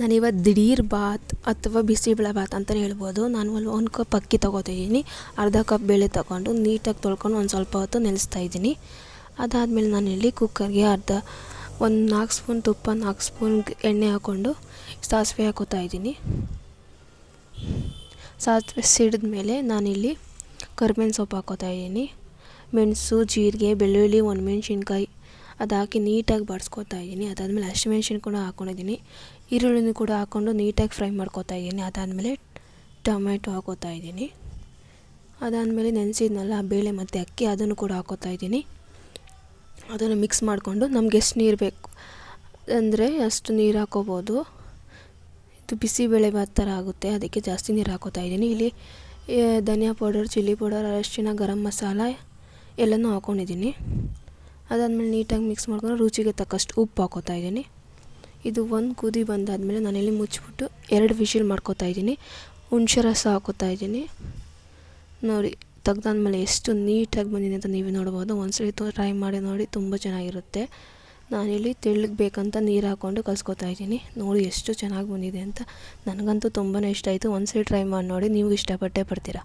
ನಾನಿವತ್ತು ದಿಢೀರ್ ಬಾತ್ ಅಥವಾ ಬಿಸಿಬೇಳೆ ಬಾತ್ ಅಂತಲೇ ಹೇಳ್ಬೋದು. ನಾನು ಅಲ್ಲಿ ಒಂದು ಕಪ್ ಅಕ್ಕಿ ತೊಗೋತಿದ್ದೀನಿ. ಅರ್ಧ ಕಪ್ ಬೇಳೆ ತಗೊಂಡು ನೀಟಾಗಿ ತೊಳ್ಕೊಂಡು ಒಂದು ಸ್ವಲ್ಪ ಹೊತ್ತು ನೆನೆಸ್ತಾ ಇದ್ದೀನಿ. ಅದಾದಮೇಲೆ ನಾನಿಲ್ಲಿ ಕುಕ್ಕರ್ಗೆ ಅರ್ಧ ಒಂದು ನಾಲ್ಕು ಸ್ಪೂನ್ ತುಪ್ಪ, ನಾಲ್ಕು ಸ್ಪೂನ್ ಎಣ್ಣೆ ಹಾಕ್ಕೊಂಡು ಸಾಸಿವೆ ಹಾಕೋತಾ ಇದ್ದೀನಿ. ಸಾಸಿವೆ ಸಿಡಿದ ಮೇಲೆ ನಾನಿಲ್ಲಿ ಕರ್ಬೇವಿನ ಸೊಪ್ಪು ಹಾಕೋತಾ ಇದ್ದೀನಿ. ಮೆಣಸು, ಜೀರಿಗೆ, ಬೆಳ್ಳುಳ್ಳಿ, ಒಣಮೆಣ್ಸಿನ್ಕಾಯಿ ಅದು ಹಾಕಿ ನೀಟಾಗಿ ಬಡ್ಸ್ಕೊತಾ ಇದ್ದೀನಿ. ಅದಾದಮೇಲೆ ಹಸಿಮೆಣ್ಸಿನ ಕೂಡ ಹಾಕ್ಕೊಂಡಿದ್ದೀನಿ ಈರುಳ್ಳಿನೂ ಕೂಡ ಹಾಕ್ಕೊಂಡು ನೀಟಾಗಿ ಫ್ರೈ ಮಾಡ್ಕೊತಾ ಇದ್ದೀನಿ. ಅದಾದಮೇಲೆ ಟೊಮೆಟೊ ಹಾಕೋತಾ ಇದ್ದೀನಿ. ಅದಾದಮೇಲೆ ನೆನೆಸಿದ್ನಲ್ಲ, ಬೇಳೆ ಮತ್ತು ಅಕ್ಕಿ, ಅದನ್ನು ಕೂಡ ಹಾಕೋತಾ ಇದ್ದೀನಿ. ಅದನ್ನು ಮಿಕ್ಸ್ ಮಾಡಿಕೊಂಡು ನಮ್ಗೆ ಎಷ್ಟು ನೀರು ಬೇಕು ಅಂದರೆ ಅಷ್ಟು ನೀರು ಹಾಕೋಬೋದು. ಇದು ಬಿಸಿಬೇಳೆ ಭಾತ್ ಥರ ಆಗುತ್ತೆ. ಅದಕ್ಕೆ ಜಾಸ್ತಿ ನೀರು ಹಾಕೋತಾ ಇದ್ದೀನಿ. ಇಲ್ಲಿ ಧನಿಯಾ ಪೌಡರ್, ಚಿಲ್ಲಿ ಪೌಡರ್ ಅರಶಿನ ಗರಂ ಮಸಾಲ ಎಲ್ಲನೂ ಹಾಕ್ಕೊಂಡಿದ್ದೀನಿ ಅದಾದಮೇಲೆ ನೀಟಾಗಿ ಮಿಕ್ಸ್ ಮಾಡ್ಕೊಂಡು ರುಚಿಗೆ ತಕ್ಕಷ್ಟು ಉಪ್ಪು ಹಾಕೋತಾ ಇದ್ದೀನಿ. ಇದು ಒಂದು ಕುದಿ ಬಂದಾದಮೇಲೆ ನಾನಿಲ್ಲಿ ಮುಚ್ಚಿಬಿಟ್ಟು ಎರಡು ವಿಶಿಲ್ ಮಾಡ್ಕೋತಾ ಇದ್ದೀನಿ. ಹುಣ್ಸೆ ರಸ ಹಾಕೋತಾ ಇದ್ದೀನಿ. ನೋಡಿ, ತೆಗ್ದಾದ್ಮೇಲೆ ಎಷ್ಟು ನೀಟಾಗಿ ಬಂದಿದೆ ಅಂತ ನೀವೇ ನೋಡ್ಬೋದು. ಒಂದ್ಸರಿ ಟ್ರೈ ಮಾಡಿ ನೋಡಿ, ತುಂಬ ಚೆನ್ನಾಗಿರುತ್ತೆ. ನಾನಿಲ್ಲಿ ತೆಳ್ಳಗೆ ಬೇಕಂತ ನೀರು ಹಾಕ್ಕೊಂಡು ಕಲ್ಸ್ಕೊತಾ ಇದ್ದೀನಿ. ನೋಡಿ, ಎಷ್ಟು ಚೆನ್ನಾಗಿ ಬಂದಿದೆ ಅಂತ. ನನಗಂತೂ ತುಂಬಾ ಇಷ್ಟ ಆಯಿತು. ಒಂದ್ಸರಿ ಟ್ರೈ ಮಾಡಿ ನೋಡಿ, ನೀವು ಇಷ್ಟಪಟ್ಟೇ ಪಡ್ತೀರಾ.